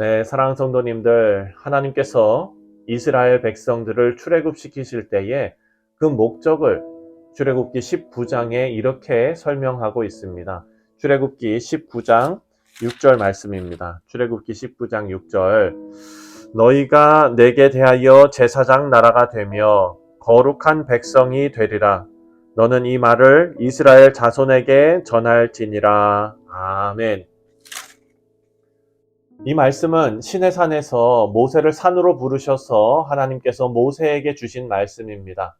네, 사랑하는 성도님들, 하나님께서 이스라엘 백성들을 출애굽시키실 때에 그 목적을 출애굽기 19장에 이렇게 설명하고 있습니다. 출애굽기 19장 6절 말씀입니다. 출애굽기 19장 6절 너희가 내게 대하여 제사장 나라가 되며 거룩한 백성이 되리라. 너는 이 말을 이스라엘 자손에게 전할지니라. 아멘. 이 말씀은 시내산에서 모세를 산으로 부르셔서 하나님께서 모세에게 주신 말씀입니다.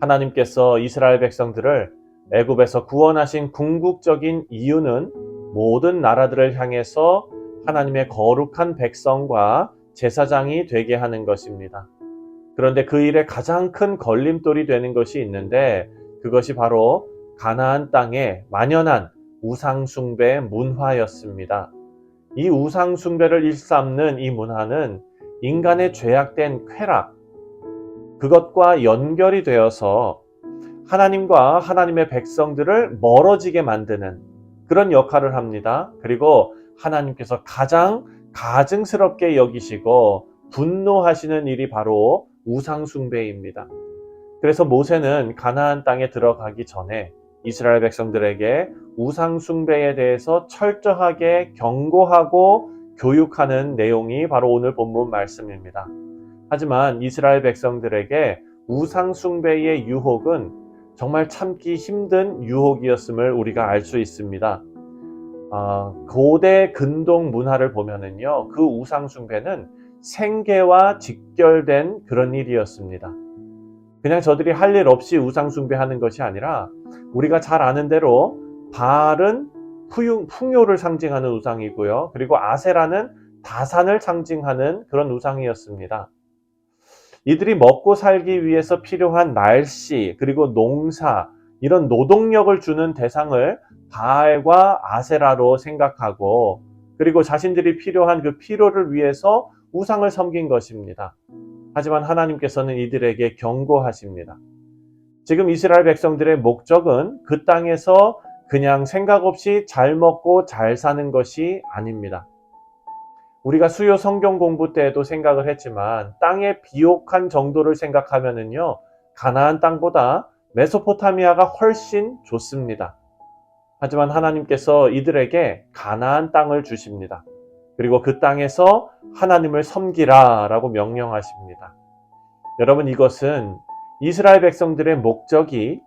하나님께서 이스라엘 백성들을 애굽에서 구원하신 궁극적인 이유는 모든 나라들을 향해서 하나님의 거룩한 백성과 제사장이 되게 하는 것입니다. 그런데 그 일에 가장 큰 걸림돌이 되는 것이 있는데 그것이 바로 가나안 땅에 만연한 우상숭배 문화였습니다. 이 우상숭배를 일삼는 이 문화는 인간의 죄악된 쾌락, 그것과 연결이 되어서 하나님과 하나님의 백성들을 멀어지게 만드는 그런 역할을 합니다. 그리고 하나님께서 가장 가증스럽게 여기시고 분노하시는 일이 바로 우상숭배입니다. 그래서 모세는 가나안 땅에 들어가기 전에 이스라엘 백성들에게 우상 숭배에 대해서 철저하게 경고하고 교육하는 내용이 바로 오늘 본문 말씀입니다. 하지만 이스라엘 백성들에게 우상 숭배의 유혹은 정말 참기 힘든 유혹이었음을 우리가 알 수 있습니다. 어, 고대 근동 문화를 보면은요, 그 우상 숭배는 생계와 직결된 그런 일이었습니다. 그냥 저들이 할 일 없이 우상숭배하는 것이 아니라 우리가 잘 아는 대로 바알은 풍요, 풍요를 상징하는 우상이고요. 그리고 아세라는 다산을 상징하는 그런 우상이었습니다. 이들이 먹고 살기 위해서 필요한 날씨, 그리고 농사, 이런 노동력을 주는 대상을 바알과 아세라로 생각하고, 그리고 자신들이 필요한 그 필요를 위해서 우상을 섬긴 것입니다. 하지만 하나님께서는 이들에게 경고하십니다. 지금 이스라엘 백성들의 목적은 그 땅에서 그냥 생각 없이 잘 먹고 잘 사는 것이 아닙니다. 우리가 수요 성경 공부 때에도 생각을 했지만 땅의 비옥한 정도를 생각하면은요, 가나안 땅보다 메소포타미아가 훨씬 좋습니다. 하지만 하나님께서 이들에게 가나안 땅을 주십니다. 그리고 그 땅에서 하나님을 섬기라 라고 명령하십니다. 여러분 이것은 이스라엘 백성들의 목적이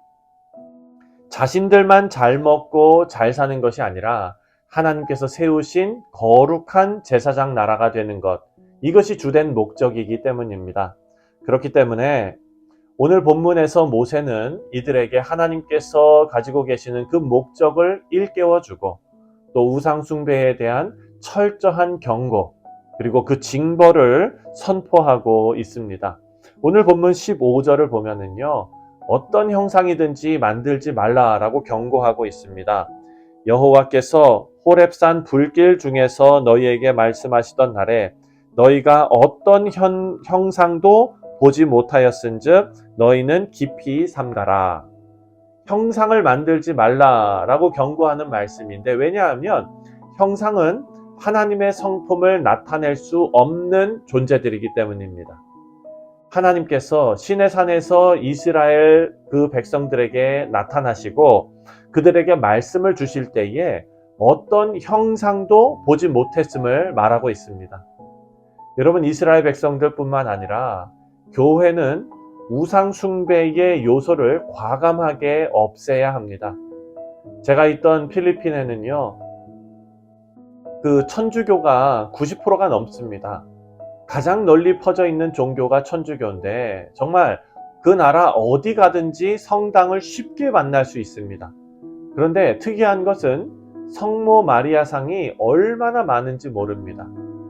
자신들만 잘 먹고 잘 사는 것이 아니라 하나님께서 세우신 거룩한 제사장 나라가 되는 것, 이것이 주된 목적이기 때문입니다. 그렇기 때문에 오늘 본문에서 모세는 이들에게 하나님께서 가지고 계시는 그 목적을 일깨워주고 또 우상숭배에 대한 철저한 경고, 그리고 그 징벌을 선포하고 있습니다. 오늘 본문 15절을 보면은요, 어떤 형상이든지 만들지 말라라고 경고하고 있습니다. 여호와께서 호렙산 불길 중에서 너희에게 말씀하시던 날에 너희가 어떤 현, 형상도 보지 못하였은즉 너희는 깊이 삼가라. 형상을 만들지 말라라고 경고하는 말씀인데 왜냐하면 형상은 하나님의 성품을 나타낼 수 없는 존재들이기 때문입니다. 하나님께서 신의 산에서 이스라엘 그 백성들에게 나타나시고 그들에게 말씀을 주실 때에 어떤 형상도 보지 못했음을 말하고 있습니다. 여러분, 이스라엘 백성들뿐만 아니라 교회는 우상 숭배의 요소를 과감하게 없애야 합니다. 제가 있던 필리핀에는요, 그 천주교가 90%가 넘습니다. 가장 널리 퍼져 있는 종교가 천주교인데 정말 그 나라 어디 가든지 성당을 쉽게 만날 수 있습니다. 그런데 특이한 것은 성모 마리아상이 얼마나 많은지 모릅니다.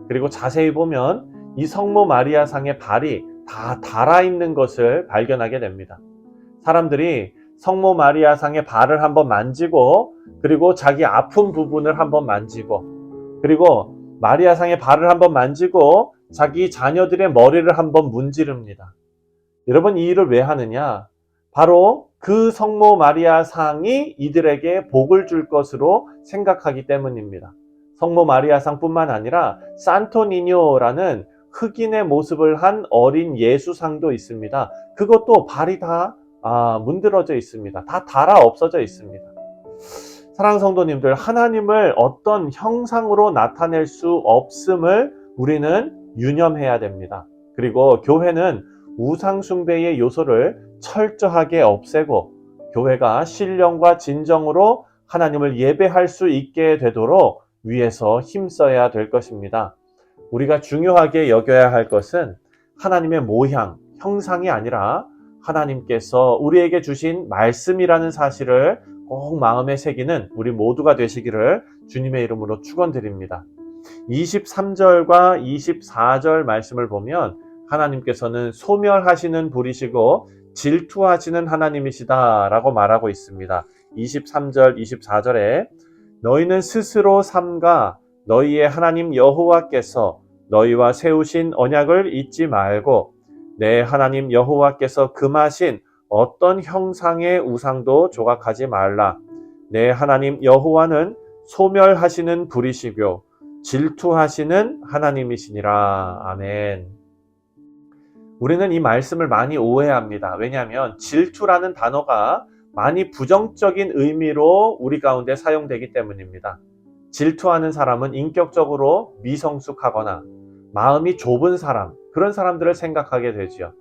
그리고 자세히 보면 이 성모 마리아상의 발이 다 달아 있는 것을 발견하게 됩니다. 사람들이 성모 마리아상의 발을 한번 만지고 그리고 자기 아픈 부분을 한번 만지고 그리고 마리아상의 발을 한번 만지고 자기 자녀들의 머리를 한번 문지릅니다. 여러분 이 일을 왜 하느냐? 바로 그 성모 마리아 상이 이들에게 복을 줄 것으로 생각하기 때문입니다. 성모 마리아 상뿐만 아니라 산토니뇨라는 흑인의 모습을 한 어린 예수상도 있습니다. 그것도 발이 다 아, 문드러져 있습니다. 다 달아 없어져 있습니다. 사랑 성도님들, 하나님을 어떤 형상으로 나타낼 수 없음을 우리는 유념해야 됩니다. 그리고 교회는 우상숭배의 요소를 철저하게 없애고 교회가 신령과 진정으로 하나님을 예배할 수 있게 되도록 위해서 힘써야 될 것입니다. 우리가 중요하게 여겨야 할 것은 하나님의 모양, 형상이 아니라 하나님께서 우리에게 주신 말씀이라는 사실을 꼭 마음에 새기는 우리 모두가 되시기를 주님의 이름으로 축원드립니다. 23절과 24절 말씀을 보면 하나님께서는 소멸하시는 불이시고 질투하시는 하나님이시다라고 말하고 있습니다. 23절, 24절에 너희는 스스로 삼가 너희의 하나님 여호와께서 너희와 세우신 언약을 잊지 말고 내 하나님 여호와께서 금하신 어떤 형상의 우상도 조각하지 말라. 내 하나님 여호와는 소멸하시는 불이시고 질투하시는 하나님이시니라. 아멘. 우리는 이 말씀을 많이 오해합니다. 왜냐하면 질투라는 단어가 많이 부정적인 의미로 우리 가운데 사용되기 때문입니다. 질투하는 사람은 인격적으로 미성숙하거나 마음이 좁은 사람, 그런 사람들을 생각하게 되지요.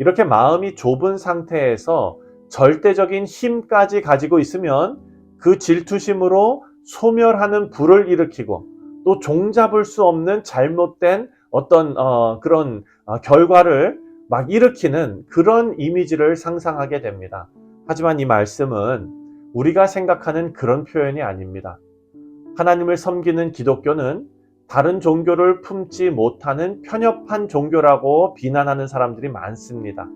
이렇게 마음이 좁은 상태에서 절대적인 힘까지 가지고 있으면 그 질투심으로 소멸하는 불을 일으키고 또 종잡을 수 없는 잘못된 어떤 어, 그런 어, 결과를 막 일으키는 그런 이미지를 상상하게 됩니다. 하지만 이 말씀은 우리가 생각하는 그런 표현이 아닙니다. 하나님을 섬기는 기독교는 다른 종교를 품지 못하는 편협한 종교라고 비난하는 사람들이 많습니다.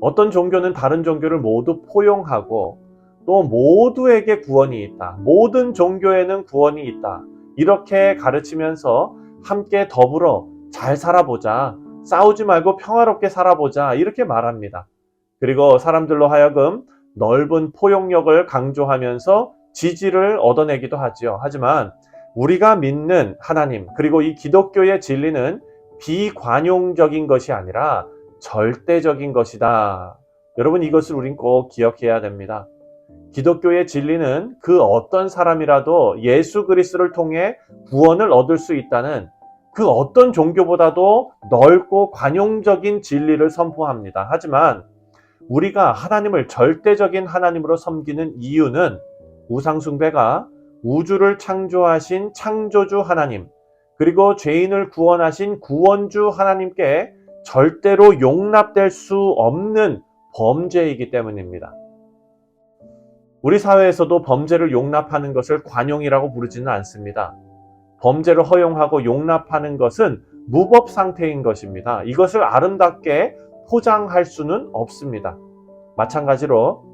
어떤 종교는 다른 종교를 모두 포용하고 또 모두에게 구원이 있다. 모든 종교에는 구원이 있다. 이렇게 가르치면서 함께 더불어 잘 살아보자. 싸우지 말고 평화롭게 살아보자. 이렇게 말합니다. 그리고 사람들로 하여금 넓은 포용력을 강조하면서 지지를 얻어내기도 하지요. 하지만 우리가 믿는 하나님, 그리고 이 기독교의 진리는 비관용적인 것이 아니라 절대적인 것이다. 여러분 이것을 우린 꼭 기억해야 됩니다. 기독교의 진리는 그 어떤 사람이라도 예수 그리스도를 통해 구원을 얻을 수 있다는 그 어떤 종교보다도 넓고 관용적인 진리를 선포합니다. 하지만 우리가 하나님을 절대적인 하나님으로 섬기는 이유는 우상숭배가 우주를 창조하신 창조주 하나님, 그리고 죄인을 구원하신 구원주 하나님께 절대로 용납될 수 없는 범죄이기 때문입니다. 우리 사회에서도 범죄를 용납하는 것을 관용이라고 부르지는 않습니다. 범죄를 허용하고 용납하는 것은 무법 상태인 것입니다. 이것을 아름답게 포장할 수는 없습니다. 마찬가지로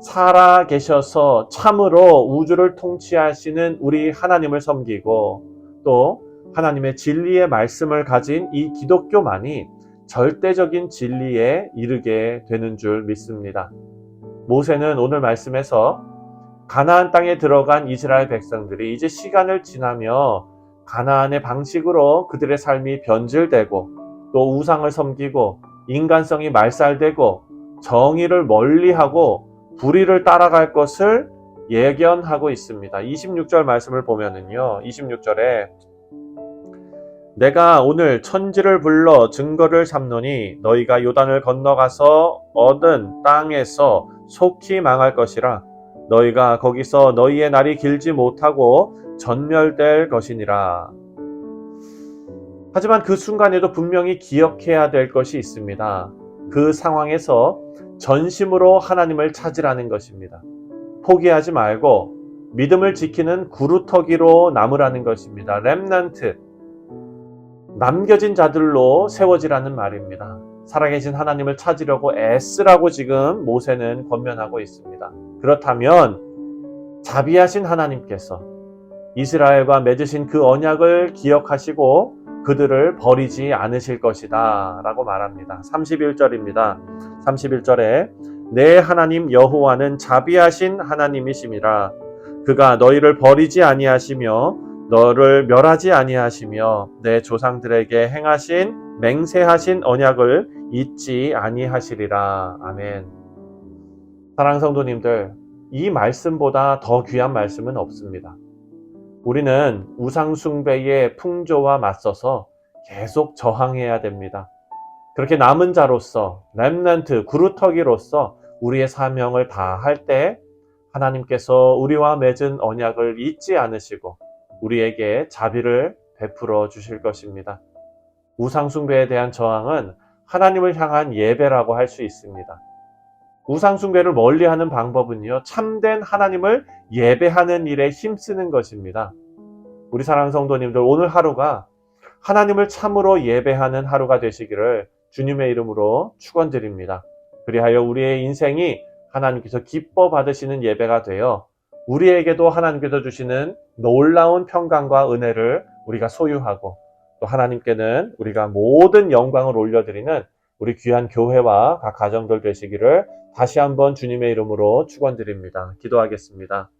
살아 계셔서 참으로 우주를 통치하시는 우리 하나님을 섬기고 또 하나님의 진리의 말씀을 가진 이 기독교만이 절대적인 진리에 이르게 되는 줄 믿습니다. 모세는 오늘 말씀에서 가나안 땅에 들어간 이스라엘 백성들이 이제 시간을 지나며 가나안의 방식으로 그들의 삶이 변질되고 또 우상을 섬기고 인간성이 말살되고 정의를 멀리하고 불의를 따라갈 것을 예견하고 있습니다. 26절 말씀을 보면은요. 26절에 내가 오늘 천지를 불러 증거를 삼노니 너희가 요단을 건너가서 얻은 땅에서 속히 망할 것이라 너희가 거기서 너희의 날이 길지 못하고 전멸될 것이니라. 하지만 그 순간에도 분명히 기억해야 될 것이 있습니다. 그 상황에서 전심으로 하나님을 찾으라는 것입니다. 포기하지 말고 믿음을 지키는 구루터기로 남으라는 것입니다. 렘넌트 남겨진 자들로 세워지라는 말입니다. 살아계신 하나님을 찾으려고 애쓰라고 지금 모세는 권면하고 있습니다. 그렇다면 자비하신 하나님께서 이스라엘과 맺으신 그 언약을 기억하시고 그들을 버리지 않으실 것이다 라고 말합니다. 31절입니다. 31절에 내 하나님 여호와는 자비하신 하나님이심이라 그가 너희를 버리지 아니하시며 너를 멸하지 아니하시며 내 조상들에게 행하신 맹세하신 언약을 잊지 아니하시리라. 아멘. 사랑 성도님들, 이 말씀보다 더 귀한 말씀은 없습니다. 우리는 우상숭배의 풍조와 맞서서 계속 저항해야 됩니다. 그렇게 남은 자로서, 렘넌트, 구루터기로서 우리의 사명을 다할 때 하나님께서 우리와 맺은 언약을 잊지 않으시고 우리에게 자비를 베풀어 주실 것입니다. 우상숭배에 대한 저항은 하나님을 향한 예배라고 할 수 있습니다. 우상숭배를 멀리하는 방법은요, 참된 하나님을 예배하는 일에 힘쓰는 것입니다. 우리 사랑하는 성도님들, 오늘 하루가 하나님을 참으로 예배하는 하루가 되시기를 주님의 이름으로 축원드립니다. 그리하여 우리의 인생이 하나님께서 기뻐 받으시는 예배가 되어 우리에게도 하나님께서 주시는 놀라운 평강과 은혜를 우리가 소유하고 또 하나님께는 우리가 모든 영광을 올려드리는 우리 귀한 교회와 각 가정들 되시기를 다시 한번 주님의 이름으로 축원드립니다. 기도하겠습니다.